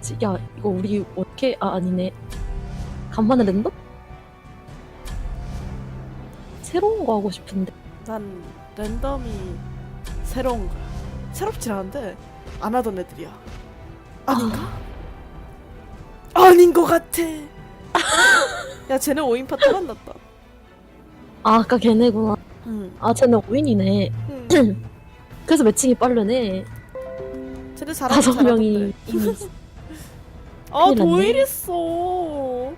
지- 야 이거 우리 어떻게 아 아니네. 간만에 랜덤? 새로운 거 하고 싶은데. 난 랜덤이 새로운 거 새롭지 않은데 안 하던 애들이야. 아닌가? 아 닌 것 같아. 야 쟤네 5인 파트 만났다. 아 아까 걔네구나. 응, 아 쟤네 5인이네. 응. 그래서 매칭이 빠르네. 쟤네 잘하는 다섯 명이 이미 아 큰일 났네. 도일 있어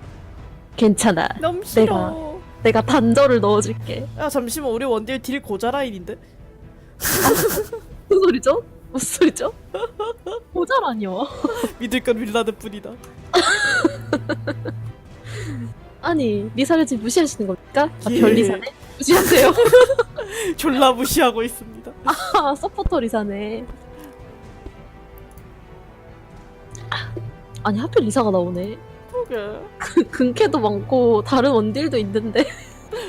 괜찮아 너무 싫어 내가 단절을 넣어줄게 야 잠시만 우리 원딜 딜 고자 라인인데? 무슨 소리죠? 무슨 소리죠? 모자라 아니요 믿을 건 윌라드 뿐이다 아니 리사를 지금 무시하시는 겁니까? 아, 예. 별 리사네? 무시하세요 졸라 무시하고 있습니다 아 서포터 리사네 아, 아니 하필 리사가 나오네. 그러게. 그 근캐도 많고 다른 원딜도 있는데.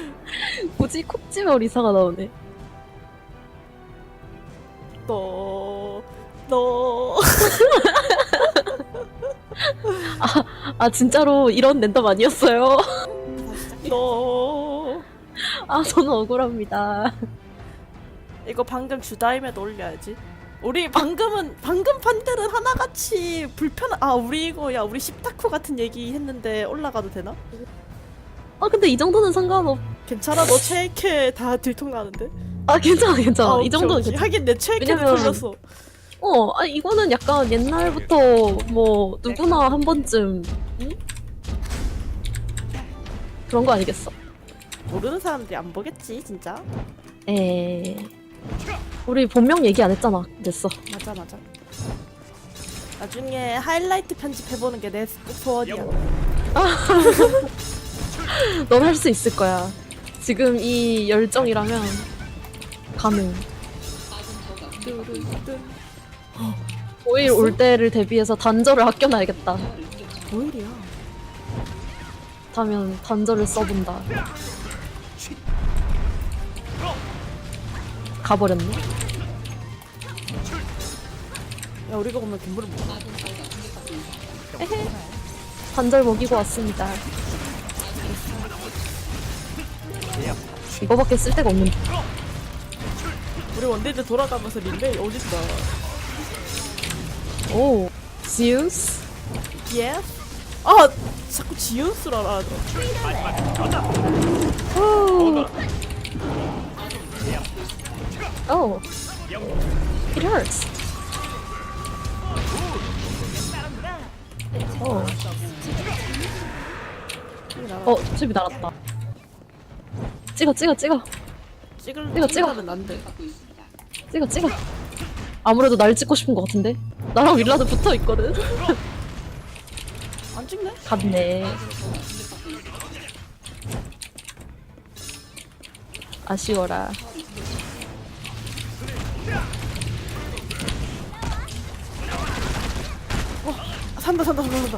굳이 콕 집어 리사가 나오네. 너... 너... 아 진짜로 이런 랜덤 아니었어요? 너... 아 저는 억울합니다. 이거 방금 주다임에도 올려야지 우리 방금은 방금 판들은 하나같이 불편한 아 우리 이거 야 우리 십타쿠 같은 얘기 했는데 올라가도 되나? 아 근데 이 정도는 상관없 괜찮아 너 체이케 다 들통나는데? 아 괜찮아 괜찮아. 아, 이 정도는 오케이. 괜찮아. 하긴 내 체이케는 왜냐면- 걸렸어. 어 아, 이거는 약간 옛날부터 뭐 누구나 한 번쯤 응? 그런 거 아니겠어? 모르는 사람들이 안 보겠지 진짜. 에 우리 본명 얘기 안 했잖아. 됐어. 맞아 맞아. 나중에 하이라이트 편집해보는 게 내 소원이야. 넌 할 수 있을 거야. 지금 이 열정이라면 가능. 뚜루뚜. 5일 올 때를 대비해서 단절을 아껴놔야겠다. 뭐일이야. 다면 단절을 써본다 가버렸네 야 우리가 보면 김부를 먹어 에헤 단절 먹이고 왔습니다. 이거밖에 쓸 데가 없는데 우리 원딜들 돌아가면서 릴레이 어딨다 오 지우스? 예? 아 자꾸 지연스라 하더라 오오 It hurts 어, 어, 집이 날았다. 찍어, 찍어, 찍어, 찍을 찍어, 찍어. 찍으면 안 돼 찍어, 찍어. 아무래도 날 찍고 싶은 것 같은데? 나랑 윌라드 붙어 있거든. 안 찍네? 갔네. 아쉬워라. 산다 산다 산다 산다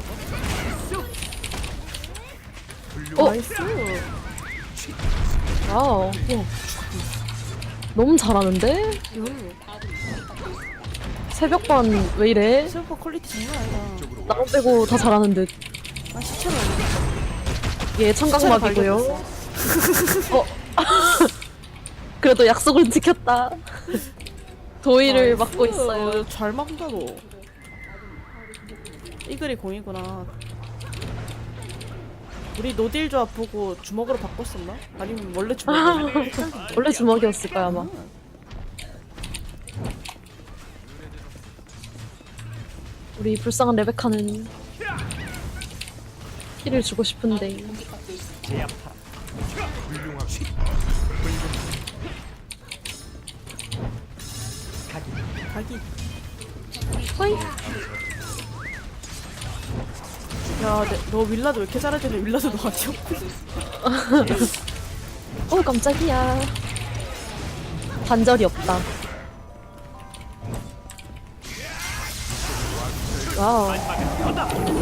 어? 나이스 와우. 우와. 너무 잘하는데? 음. 새벽반 왜 이래? 슈퍼 퀄리티 장난 아니다 나랑 빼고 다 잘하는 듯. 아 올리겠어 얘 청각막이고요. 어. 그래도 약속은 지켰다. 도의를 맡고 있어요. 잘 막는다 너 이글이 공이구나 우리 노딜 조합 보고 주먹으로 바꿨었나? 아니면 원래 헷갈린다. 원래 주먹이었을 거야 아마. 우리 불쌍한 레베카는 힐을 주고 싶은데 허이 야, 내, 너 윌라드 왜 이렇게 잘하지는 윌라드 너 아니야? 오 깜짝이야. 반절이 없다. 와우.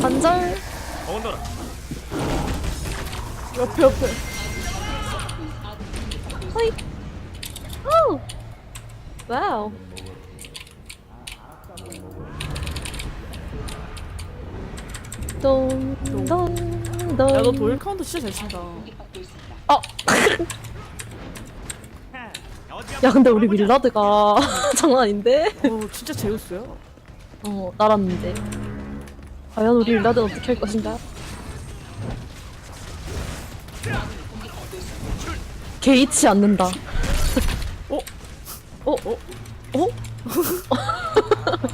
반절. 옆에 옆에. 허이. 오! 와우 야너 도일 카운터 진짜 잘 친다. 어. 야 근데 우리 밀라드가 장난 아닌데? 어 진짜 제우스야. 어 날았는데. 과연 우리 밀라드는 어떻게 할 것인가? 개의치 않는다. 어? 어? 어? 어?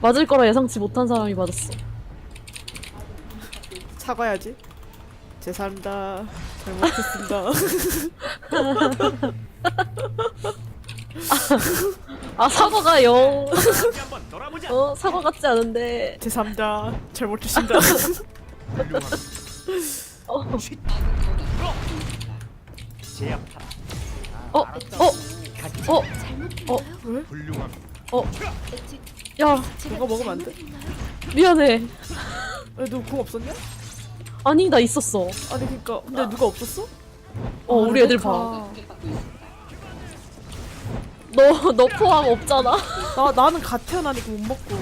맞을 거라 예상치 못한 사람이 맞았어. 사과해야지. 죄송합니다. 잘못했습니다. 아 사과가 영. 어 사과 같지 않은데. 죄송합니다. 잘못했습니다. 어. 어? 어? 어? 어? 훌륭함. 어? 야 누가 먹으면 안 돼? 미안해. 너궁 없었냐? 아니 나 있었어. 아니 그니까 근데 누가 없었어? 어 우리 애들 봐. 레베카. 너너 포함 없잖아. 나 나는 갓 태어나니까 못 먹고.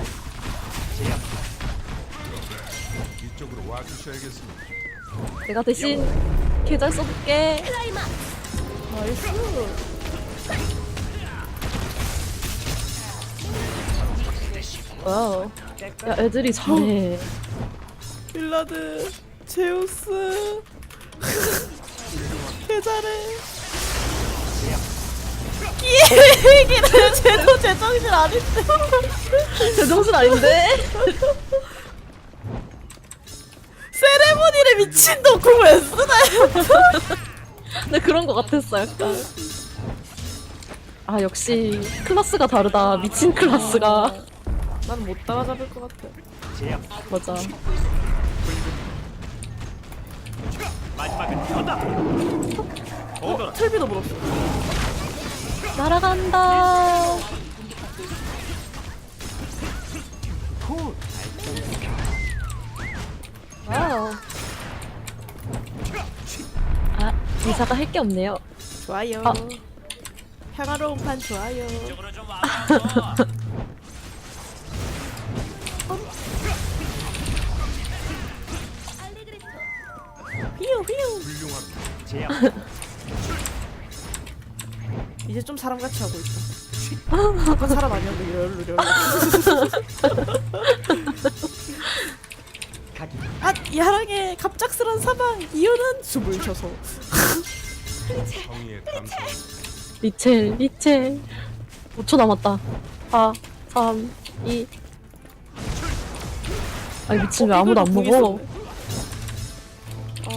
이쪽으로 와주셔야겠습니다. 내가 대신 계좌 써볼게. 나이스. 와우. 야 애들이 잘해. 빌라드 제우스 개 잘해 끼기는 쟤도 제정신 아닌데 제 정신 아닌데? 세레모니를 미친 덕후 왜 쓰나요? 근데 그런 거 같았어 약간. 아 역시 클래스가 다르다. 미친 클래스가. 난 못 따라잡을 것 같아. 맞아. 마지막은 너다. 오너라. 틀비도 물었어 날아간다. 와우. 아 이사가 할 게 없네요. 좋아요 아. 평화로운 판 좋아요 이쪽으로 좀 와봐. 이제 좀 사람같이 하고 있다 아까 사람 아니었는데 렬루 렬루 가기. 아 야랑의 갑작스런 사망 이유는 숨을 쉬어서. 정의의. 리첼 리첼. 5초 남았다. 4 3 2 아니 미친 왜 아무도 안 먹어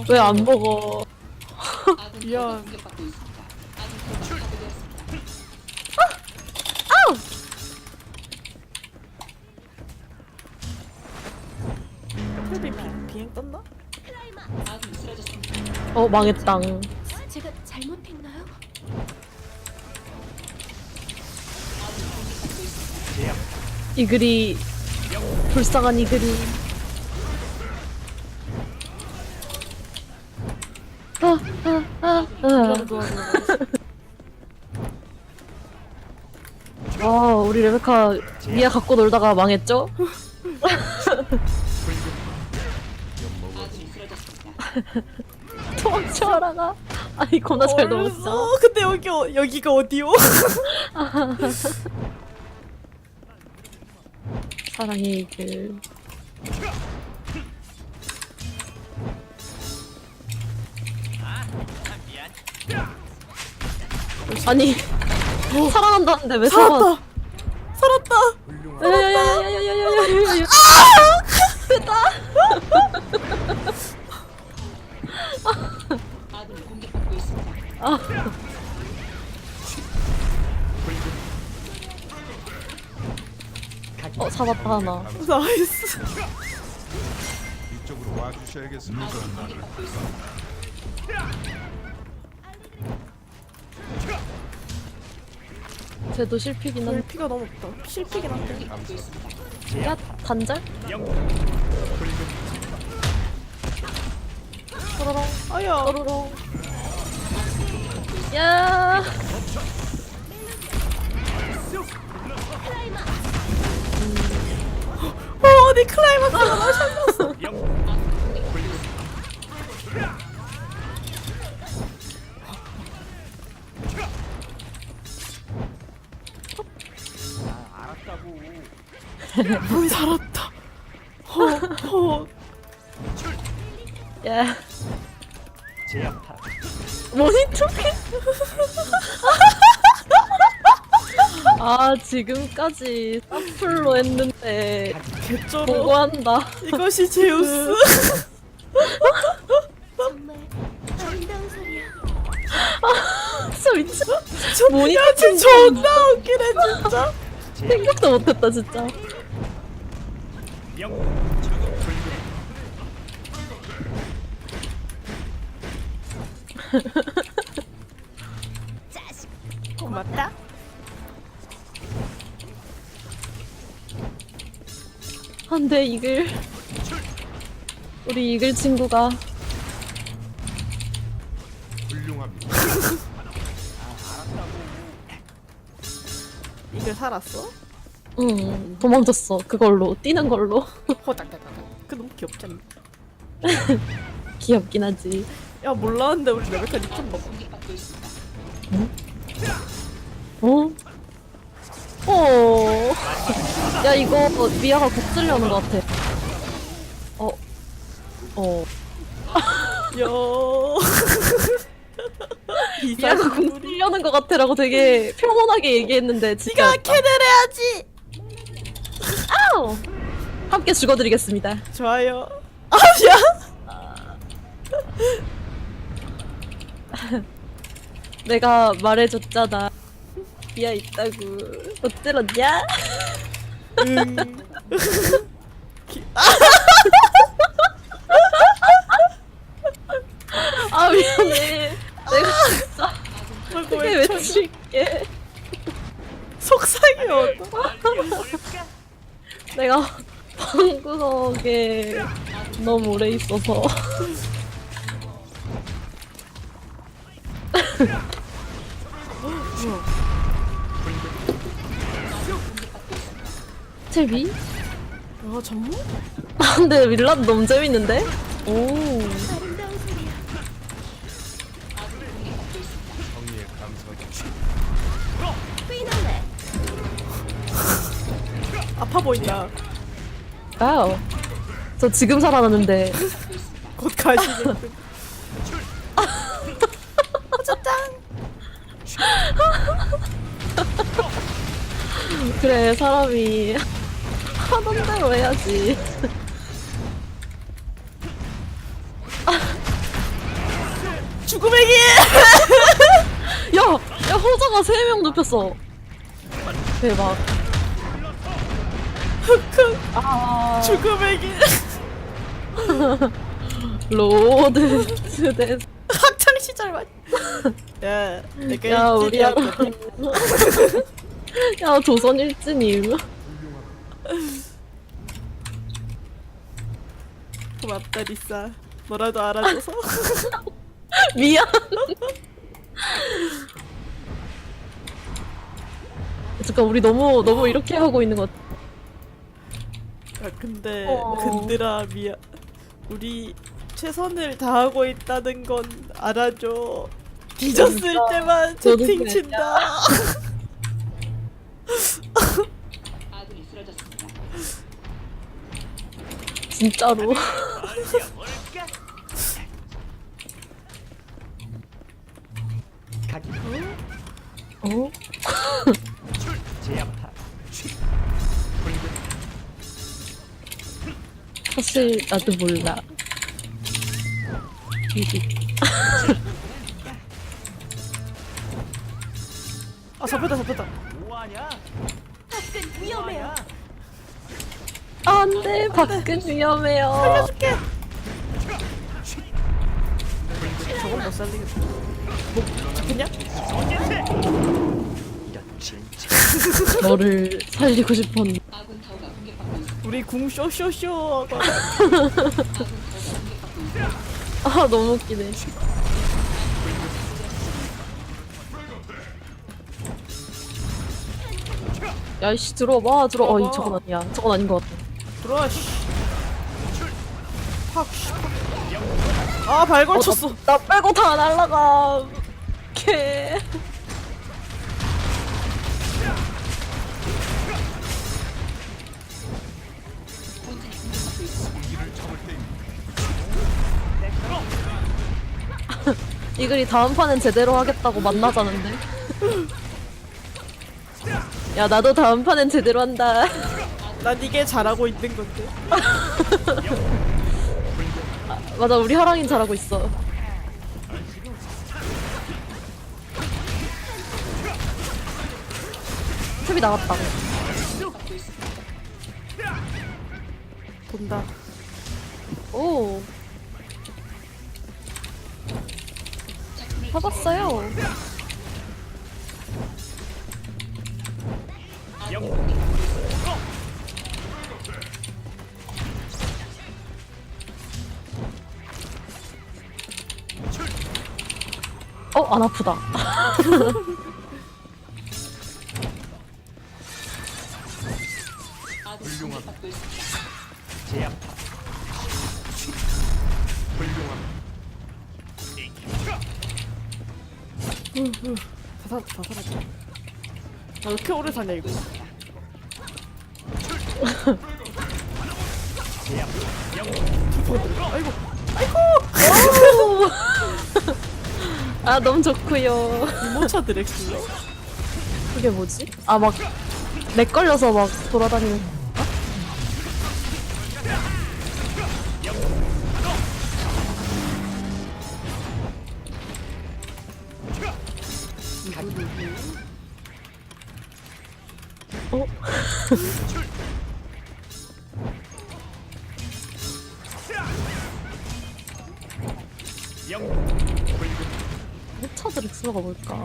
왜 안 먹어? 미안. 비, 비행 떴나? 어 망했당 제가 잘못했나요? 이글이 불쌍한 이글이 아, 아, 아, 이러면 좋아 좋아 아. 와 레베카 미아 갖고 놀다가 망했죠? 도망쳐라 가? 아니 겁나 잘 넘었어. 어, 근데 여기 어- 여기가 어디요? 사랑의 이글 아니 살아난다는데 왜 살아 살았다 살았다. 야야야야야야야야야야 아. 어 잡았다 하나. 나이스. 이쪽으로 와주셔야겠습니다. 쟤도 실패긴 별 한데 피가 너무 없다 실패긴 한데. 야 단절? 서로롱 아야 또로롱 야어 어디 클라이막스가 나 살렸어. 문 살았다. 허, 허. 야 제압타 모니터게 아 지금까지 사플로 했는데 개쩔어. 보고한다 이것이 제우스. 정말 아름다운 소리야. 진짜 미친 저, 모니터 야, 쟤 존나 웃기네 진짜. 생각도 못했다 진짜 명 고맙다. 안돼 이글 우리 이글 친구가 훌륭합니다. 이게 살았어? 응 도망쳤어 그걸로 뛰는 걸로 호닥닥닥. 그 너무 귀엽지 않나? 귀엽긴 하지 야 몰랐는데 우리 레베카 니좀 먹어. 어? 어. 야 이거 미아가 곡 쓰려는 것 같아 어. 어. 요. 미아가. 쓰려는 것 같아라고 되게 평온하게 얘기했는데 진짜 네가 캐들 해야지. 함께 죽어드리겠습니다 좋아요. 아야. 내가 말해줬잖아 미아 있다고 못 들었냐? 응. 아 미안해 내가 진짜 하고 크게 외쳐. 외칠게 속상해 어떠. 내가 방구석에 너무 오래 있어서 제비? 야 전무? 아 근데 윌라도 너무 재밌는데? 오 아파 보인다. 와우 저 지금 살아났는데 곧 가시겠군. 어쩌짱. 그래 사람이 하던 대로 해야지 죽음의 길. 야! 야 호자가 3명 눕혔어 대박 아 죽음의 길. 로드 투데스 학창 시절 말. 야, 내가 야 우리 야 일진이었거든. 야 조선 일진임 고맙다 리사. 너라도 알아줘서. 미안 잠깐 우리 너무 너무 이렇게 하고 있는 것 같아 야, 근데 어. 근들아 미안. 우리 최선을 다하고 있다는 건 알아줘. 뒤졌을 진짜. 때만 채팅 그랬냐. 친다. 진짜로 사실 나도 몰라 아 잡혔다 잡혔다. 뭐하냐 밖은 위험해요. 안 돼 밖은 위험해요 살려줄게. 저건 못 살리겠다. 뭐 잡혔냐? 이런 진짜 너를 살리고 싶었는데 우리 궁 쇼쇼쇼 하고 아 너무 웃기네 야이씨 들어와봐 들어 어이 저건 아니야 저건 아닌 것 같아 들어와 씨. 팍 씨. 아 발걸 쳤어. 나 빼고 다 날라가. 개. 이글이 다음 판엔 제대로 하겠다고 만나자는데. 야 나도 다음 판엔 제대로 한다. 난 이게 잘하고 있는 건데. 맞아 우리 하랑인 잘하고 있어. 탭이 나갔다. 본다. 오. 찾았어요. 어, 안 아프다. 사냐 이거. 아이고. 아, 너무 좋고요. 이모차 드렉슬러? 그게 뭐지? 아, 막, 렉 걸려서 막 돌아다니는. 해처드 렉스가 뭘까?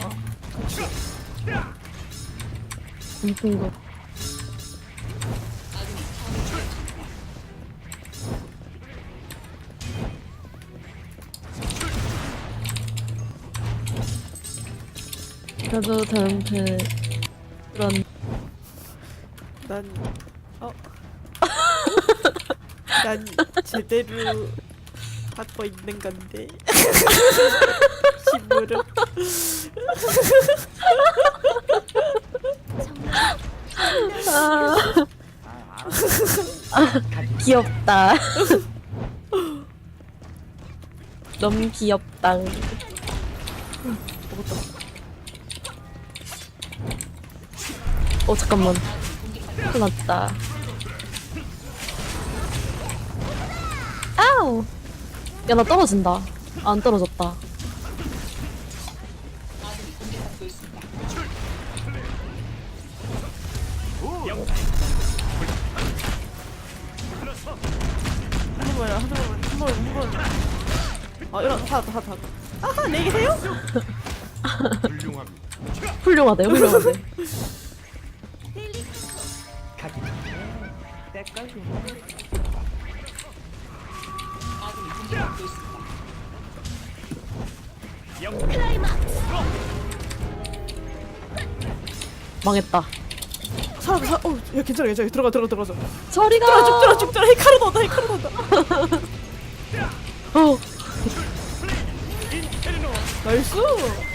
궁금해. 그래도 저한테 그런 난 어. 난 제대로 하고 있는 건데. 아, 아 귀엽다. 너무 귀엽다. 어 잠깐만. 났다. 아우. 야 나 떨어진다. 안 떨어졌다. 한 번만요, 한 번만, 한 번, 한 번. 아, 이런, 다, 다, 다. 아하, 내 계세요? 훌륭합니다. 훌륭하대, 훌륭하대. 망했다. 사람, 사, 어, 야, 괜찮아, 괜찮아. 들어가, 들어가, 들어가. 저리가. 들어가, 쭉 들어가, 쭉 들어가. 히카루 넣었다, 히카루 넣었다. 어. 나이스.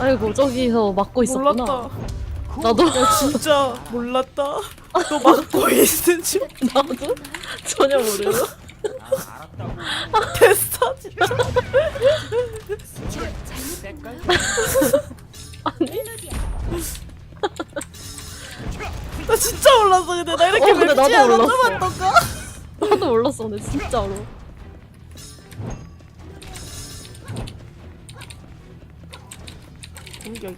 아이고 저기서 막고 있었구나. 몰랐다. 나도 야, 진짜 몰랐다. 너 막고 있는 줄 나도 전혀 모르고. 됐어, 진짜. 나 진짜 몰랐어, 근데 나 이렇게 어, 근데 맵지 나도 않아 몰랐어. 봤던가? 나도 몰랐어 근데 진짜로. 공격.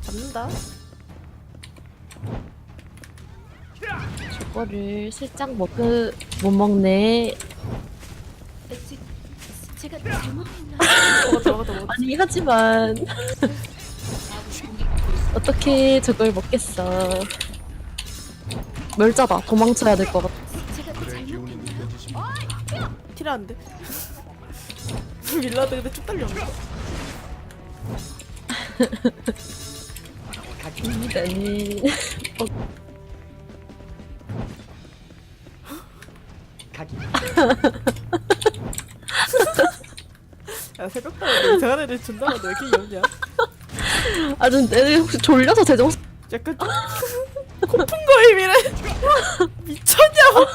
잡는다. 저거를 슬쩍 먹그 못 먹네. 제, 제가 잘못했나? 아프긴 하지만 어떻게 저걸 먹겠어 멸자다 도망쳐야 될 것 같아 티라는데? 밀라드 근데 쭉 달렸네 나는 야? 새벽밤에 이상한 애들 준다 너왜 이렇게 귀엽냐? 아주 애들 혹시 졸려서 제정 약간 좀 고픈 거임이래. 미쳤냐고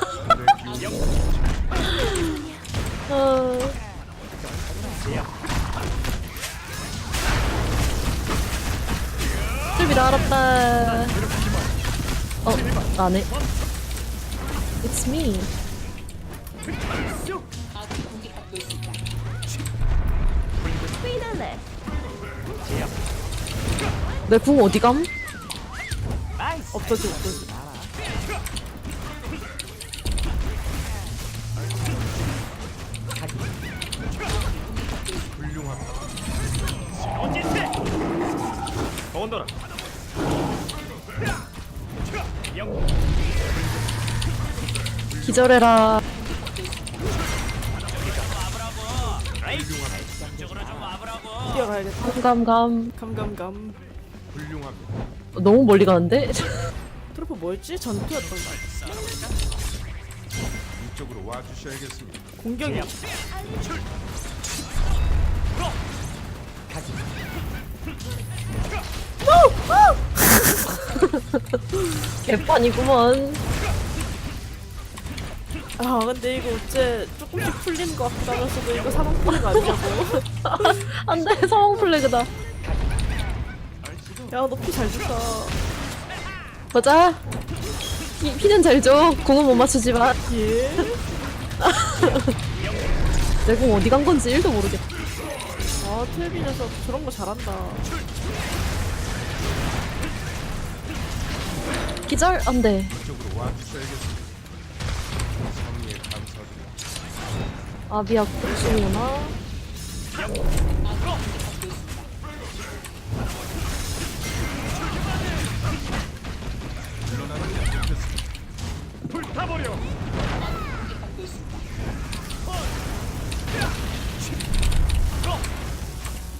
어? 안해 It's me. 내 궁 어디 감? 없어지 없어지 기절해라 뛰어가야겠다 감감감 감감감 훌륭합니다. 너무 멀리 가는데? 트로프 뭐였지? 전투였던 거 이쪽으로 와주셔야겠습니다. 공격이 개판이구먼 아 근데 이거 어째 조금씩 풀리는 것 같기도 하면서도 이거 사망 풀리가 아니냐고. 안돼 상황 플래그다. 야너 피잘 준다. 보자. 피, 피는 잘줘. 궁은 못 맞추지만. 예? 내궁 어디 간 건지 1도 모르겠다 아 텔비 녀석 저런 거 잘한다. 기절? 안돼 아비아. 불타버려!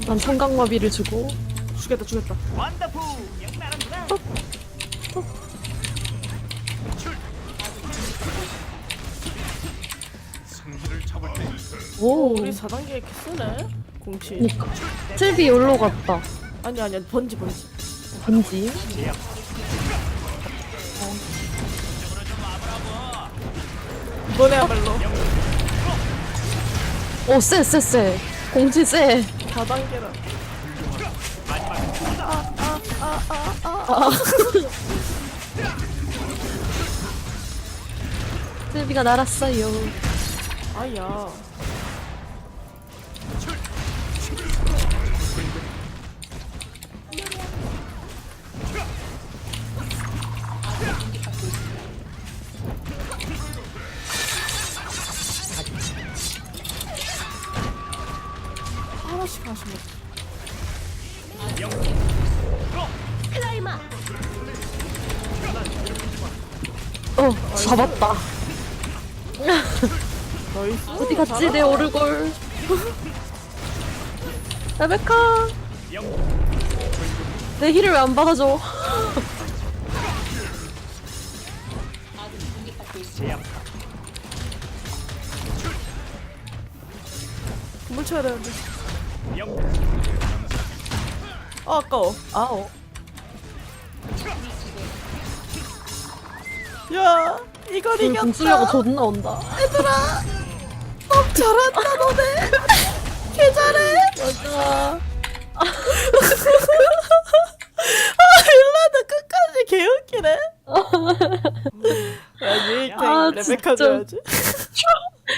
난 청각마비를 주고 죽였다 죽였다 승기를 잡을 때 오. 우리 4단계 이렇게 쓰네 공치. 그니까. 틀비 여기로 갔다. 아니 아니 아니 번지 번지. 번지? 이번에야말로. 오 쎄 쎄 쎄. 공지 쎄. 4단계라 틀비가 날았어요. 아야 잡았다. 나이스 어디 갔지 내 오르골 레베카! 내 힐을 왜 안 받아줘? 건물 쳐야 되는데. 아 아까워. 아오. 야 이걸 공 이겼다 쓰려고 존나 온다. 어, 잘한다 너네. 개 잘해. 맞아. 아 일라드 끝까지 개웃기네. 야 아, 레베카 진짜. 줘야지.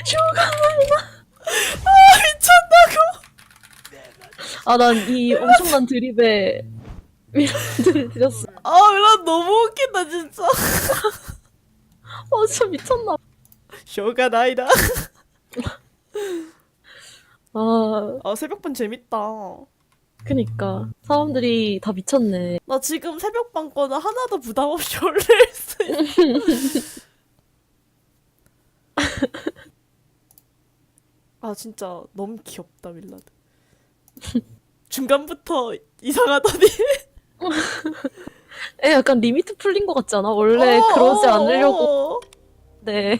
슈가 아 미쳤다고. 아 난 이 엄청난 드립에 미련을 드렸어 아 일라드 너무 웃긴다 진짜 어 진짜 미쳤나 쇼가 나이다 아, 아 새벽반 재밌다. 그니까. 사람들이 다 미쳤네. 나 지금 새벽반 거는 하나도 부담 없이 올릴 수 있어. 아 진짜 너무 귀엽다 밀라드. 중간부터 이상하더니 애 약간 리미트 풀린 것 같지 않아? 원래 어, 그러지 어, 않으려고. 어. 네.